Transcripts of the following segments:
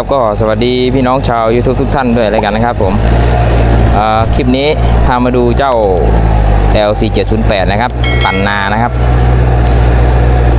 ครับ ก็สวัสดีพี่น้องชาว YouTube ทุกท่านด้วยแล้วกันนะครับผมคลิปนี้พามาดูเจ้า LC708 นะครับปั่นนานะครับ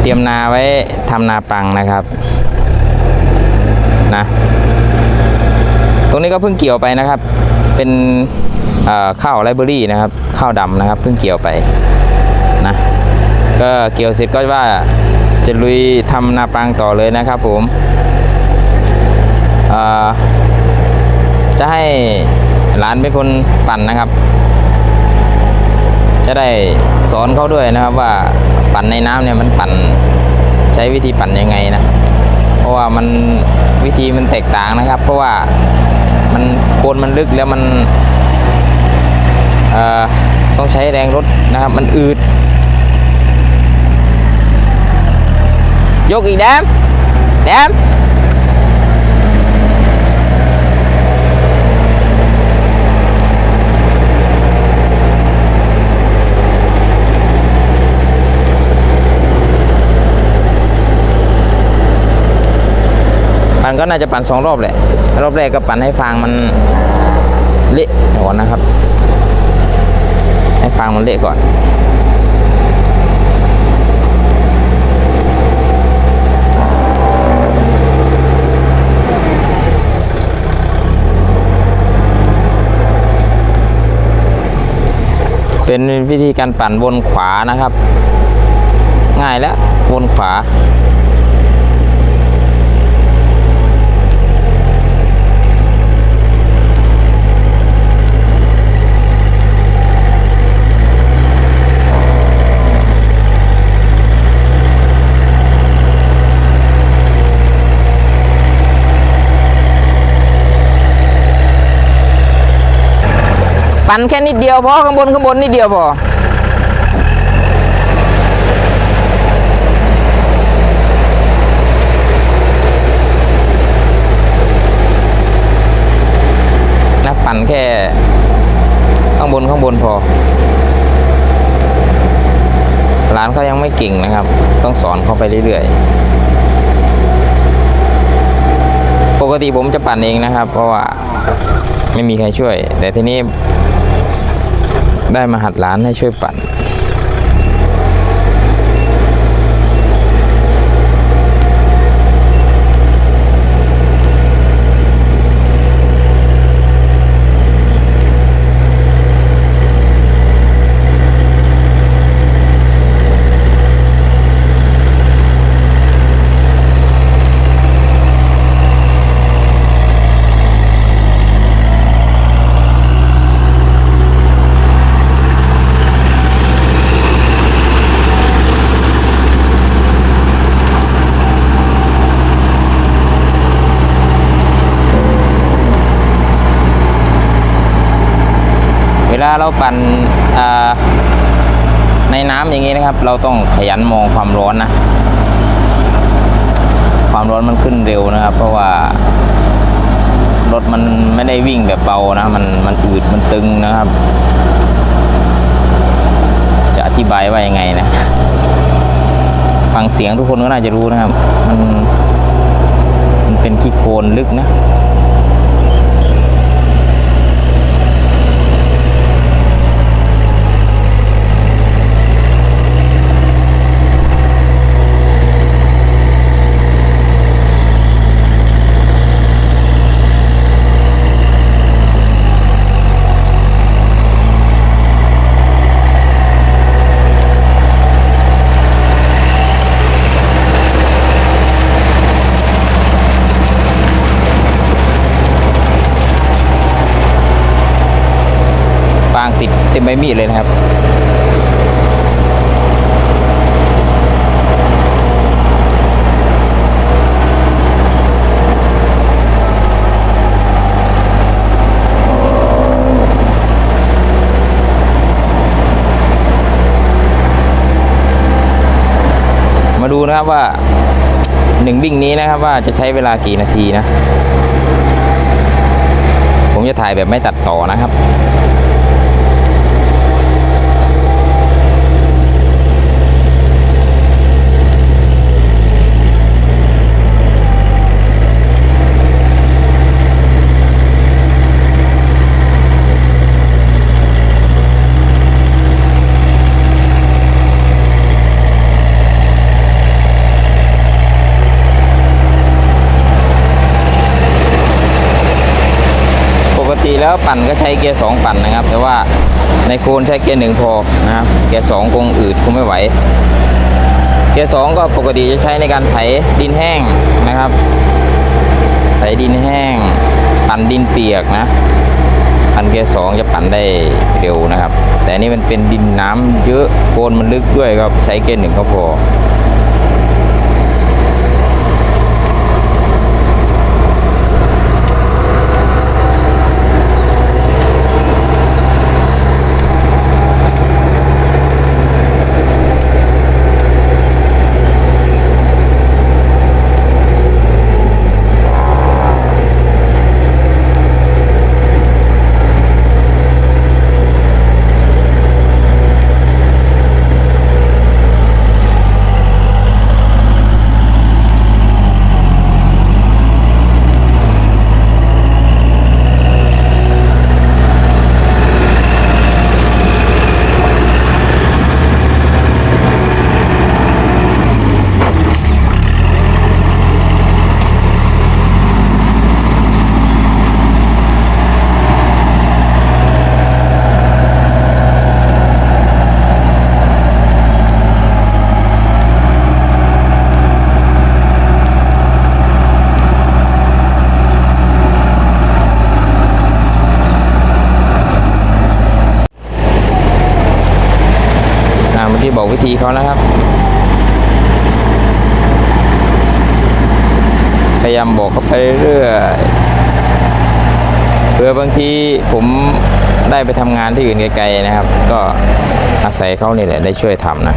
เตรียมนาไว้ทำนาปังนะครับนะตรงนี้ก็เพิ่งเกี่ยวไปนะครับ เป็นข้าวไรเบอรี่นะครับ ข้าวดำนะครับ เพิ่งเกี่ยวไปนะก็เกี่ยวเสร็จก็ว่าจะลุยทำนาปังต่อเลยนะครับผม จะให้หลานเป็นคนปั่นนะครับ จะได้สอนเขาด้วยนะครับว่าปั่นในน้ำเนี่ยมันปั่นใช้วิธีปั่นยังไงนะ เพราะว่ามันวิธีมันแตกต่างนะครับ เพราะว่ามันโคนมันลึกแล้วมันต้องใช้แรงรถนะครับ มันอืด ยกอีกแดมแดม ก็น่าจะปั่นสองรอบแหละ รอบแรกก็ปั่นให้ฟางมันเละก่อนนะครับ ให้ฟางมันเละก่อนเป็นวิธีการปั่นวนขวานะครับ ง่ายแล้ววนขวา ปั่นแค่นิดเดียวพอข้างบนข้างบนนิดเดียวพอนะปั่นแค่ข้างบนข้างบนพอร้านเขายังไม่เก่งนะครับ ต้องสอนเขาไปเรื่อยๆ ปกติผมจะปั่นเองนะครับ เพราะว่าไม่มีใครช่วย แต่ทีนี้ ได้มาหัดร้านให้ช่วยปั่น ลาเราปั่นอ่าในน้ำอย่างนี้นะครับ เราต้องขยันมองความร้อนนะ ความร้อนมันขึ้นเร็วนะครับ เพราะว่ารถมันไม่ได้วิ่งแบบเบานะ มันมันอืดมันตึงนะครับ จะอธิบายว่ายังไงนะ ฟังเสียงทุกคนก็น่าจะรู้นะครับ มันมันเป็นขี้โคลนลึกนะางติดเต็มใบมีดเลยนะครับมาดูนะครับว่าหนึ่งวิ่งนี้นะครับว่าจะใช้เวลากี่นาทีนะ ผมจะถ่ายแบบไม่ตัดต่อนะครับ แล้วปั่นก็ใช้เกียร์สองปั่นนะครับ แต่ว่าในโคนใช้เกียร์หนึ่งพอนะครับเกียร์สองคงอืดคงไม่ไหว เกียร์สองก็ปกติจะใช้ในการไถดินแห้งนะครับ ไถดินแห้ง ปั่นดินเปียกนะปั่นเกียร์สองจะปั่นได้เร็วนะครับ แต่นี่มันเป็นดินน้ำเยอะโคนมันลึกด้วยก็ใช้เกียร์หนึ่งก็พอ เมื่อกี้บอกวิธีเขานะครับ พยายามบอกเขาไปเรื่อยเพื่อบางทีผมได้ไปทำงานที่อื่นไกลๆนะครับ ก็อาศัยเขานี่แหละได้ช่วยทำนะ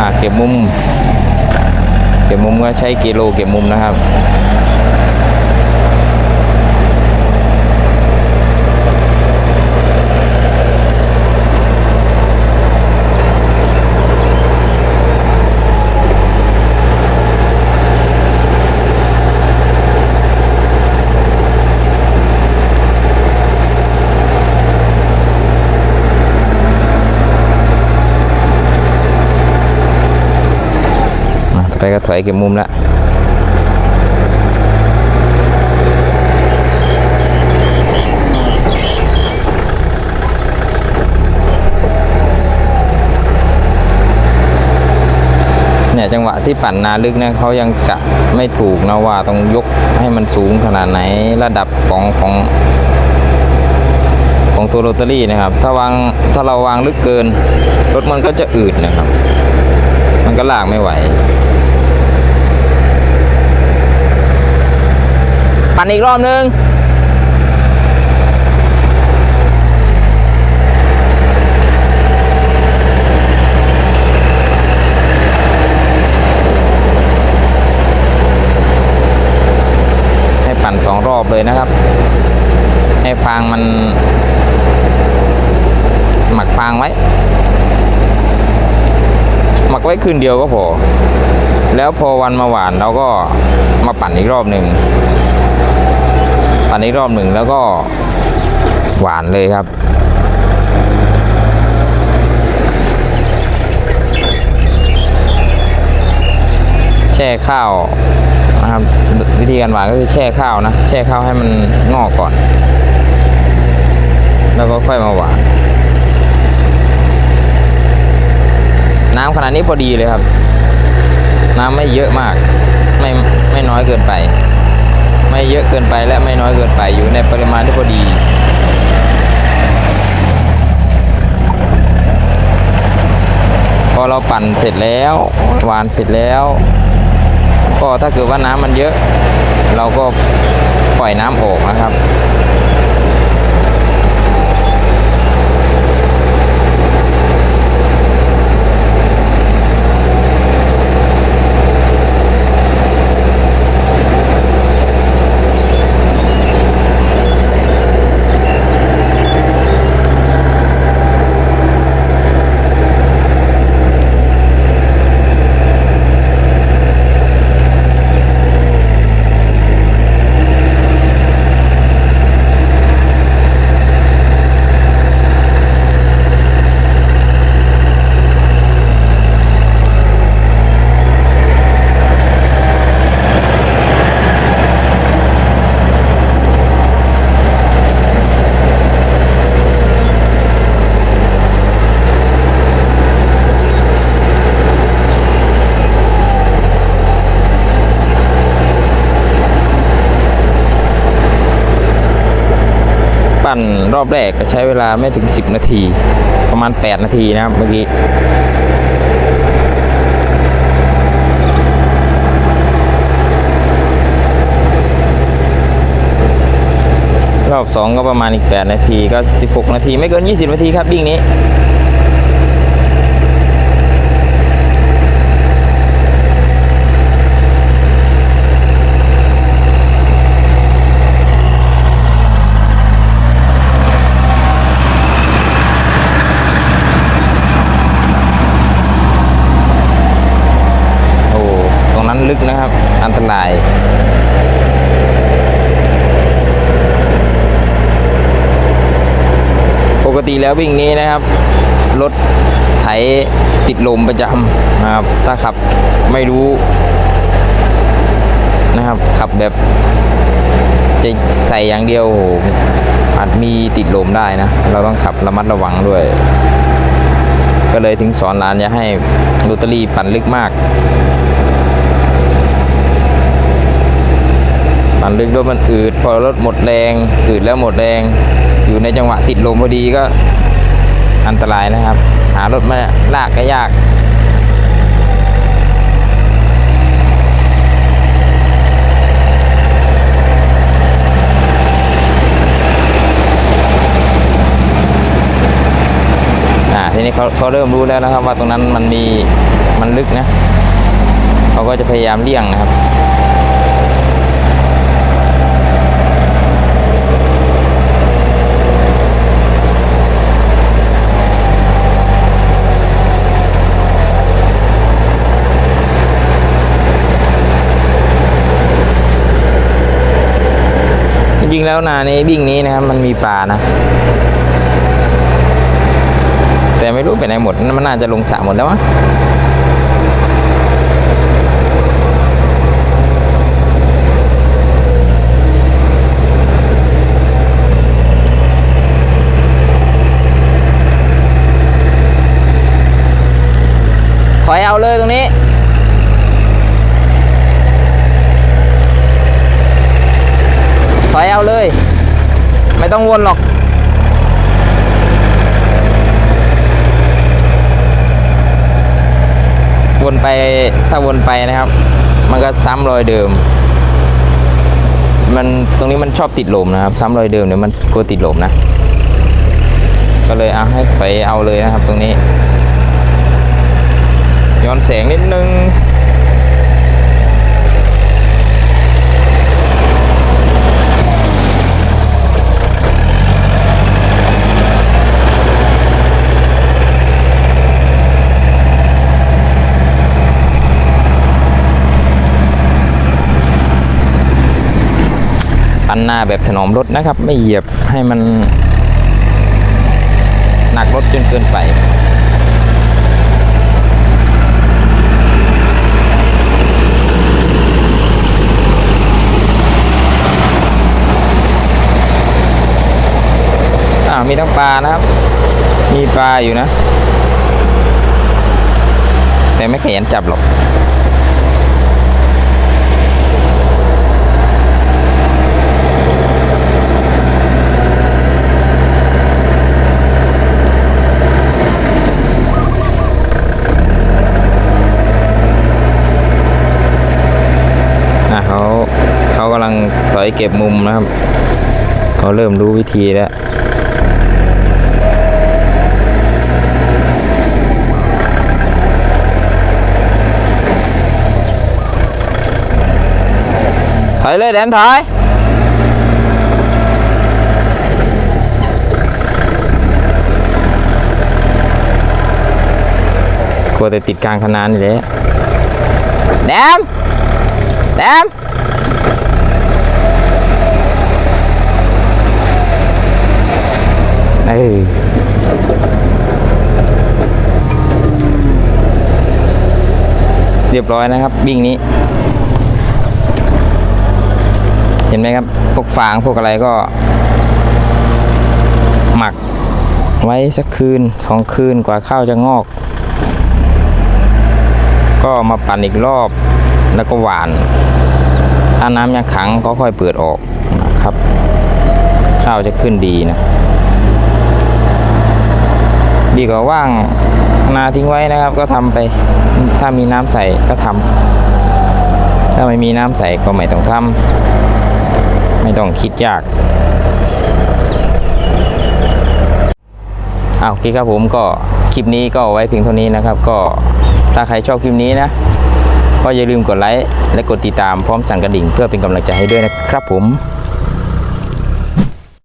อ่าเก็บ มุม เก็บมุมก็ใช้กิโลเก็บมุมนะครับ ไปก็ถอยเก็บมุมล้วเนี่ยจังหวะที่ปั่นนาลึกเนี่ยเขายังกะไม่ถูกนะว่าต้องยกให้มันสูงขนาดไหนระดับของของของตัวโรตารี่นะครับ ถ้าวางถ้าเราวางลึกเกิน รถมันก็จะอืดนะครับ มันก็ลากไม่ไหว ปั่นอีกรอบนึงให้ปั่นสองรอบเลยนะครับ ให้ฟางมัน หมักฟางไว้ หมักไว้คืนเดียวก็พอแล้วพอวันมาหวานเราก็มาปั่นอีกรอบหนึ่ง ปั่นอีกรอบหนึ่งแล้วก็หวานเลยครับ แช่ข้าวนะครับวิธีการหวานก็คือแช่ข้าวนะ แช่ข้าวให้มันงอกก่อน แล้วก็ค่อยมาหวาน น้ำขนาดนี้พอดีเลยครับ น้ำไม่เยอะมาก ไม่ไม่น้อยเกินไป ไม่เยอะเกินไปและไม่น้อยเกินไปอยู่ในปริมาณที่พอดีพอเราปั่นเสร็จแล้วหวานเสร็จแล้ว ก็ถ้าเกิดว่าน้ำมันเยอะ เราก็ปล่อยน้ำออกนะครับ อบแรกก็ใช้เวลาไม่ถึง 10 นาที ประมาณ 8 นาทีนะครับเมื่อกี้รอบ 2 ก็ประมาณอีก 8 นาทีก็ 16 นาที ไม่เกิน 20 นาทีครับวิ่งนี้ โอ้ ตรงนั้นลึกนะครับ อันตราย ปก ติแล้ววิ่งนี้นะครับ รถไถติดลมประจำนะครับ ถ้าขับไม่รู้นะครับ ขับแบบจะใส่อย่างเดียวโอ้โหอาจมีติดลมได้นะ เราต้องขับระมัดระวังด้วย ก็เลยถึงสอนหลานอย่าให้ลอตเตอรี่ปั่นลึกมาก ปั่นลึกรถมันอืด พอรถหมดแรง อืดแล้วหมดแรง อยู่ในจังหวะติดลมพอดีก็อันตรายนะครับ หารถมาลากก็ยากอ่าทีนี้เขาเขาเริ่มรู้แล้วนะครับ ว่าตรงนั้นมันมีมันลึกนะ เขาก็จะพยายามเลี่ยงนะครับ ริง ๆ แล้วนาในวิ่งนี้นะครับ มันมีปลานะ แต่ไม่รู้ไปไหนหมด มันน่าจะลงสระหมดแล้วมั้งถอยเอาเลยตรงนี้ อยเอาเลย ไม่ต้องวนหรอกวนไปถ้าวนไปนะครับ มันก็ซ้ำรอยเดิม มันตรงนี้มันชอบติดลมนะครับ ซ้ำรอยเดิมเดี๋ยวมันกลัวติดลมนะ ก็เลยเอาให้ถอยเอาเลยนะครับ ตรงนี้ ย้อนแสงนิดนึง หน้าแบบถนอมรถนะครับ ไม่เหยียบให้มันหนักรถจนเกินไปอ่ามีทั้งปลานะครับ มีปลาอยู่นะ แต่ไม่ขยันจับหรอก อะเขาเขากำลังถอยเก็บมุมนะครับ เขาเริ่มรู้วิธีแล้วถอยเลยแดนถอยกลัวแต่ติดกลางคะนานนี่แหละแดมแดมเออเร้อยนะครับบิ่งนี้ เห็นไหมครับพวกฟางพวกอะไรก็ หมักไว้สักคืนสองคืนกว่าข้าวจะงอก ก็มาปั่นอีกรอบแล้วก็หวาน ถ้าน้ำยังขังก็ค่อยเปิดออกนะครับ ข้าวจะขึ้นดีนะ ดีกว่าว่างนาทิ้งไว้นะครับ ก็ทำไป ถ้ามีน้ำใส่ก็ทำถ้าไม่มีน้ำใส่ก็ไม่ต้องทำไม่ต้องคิดยากเอาโอเคครับผมก็คลิปนี้ก็ไว้เพียงเท่านี้นะครับ ก็ถ้าใครชอบคลิปนี้นะก็อย่าลืมกดไลค์และกดติดตามพร้อมสั่นกระดิ่งเพื่อเป็นกำลังใจให้ด้วยนะครับผม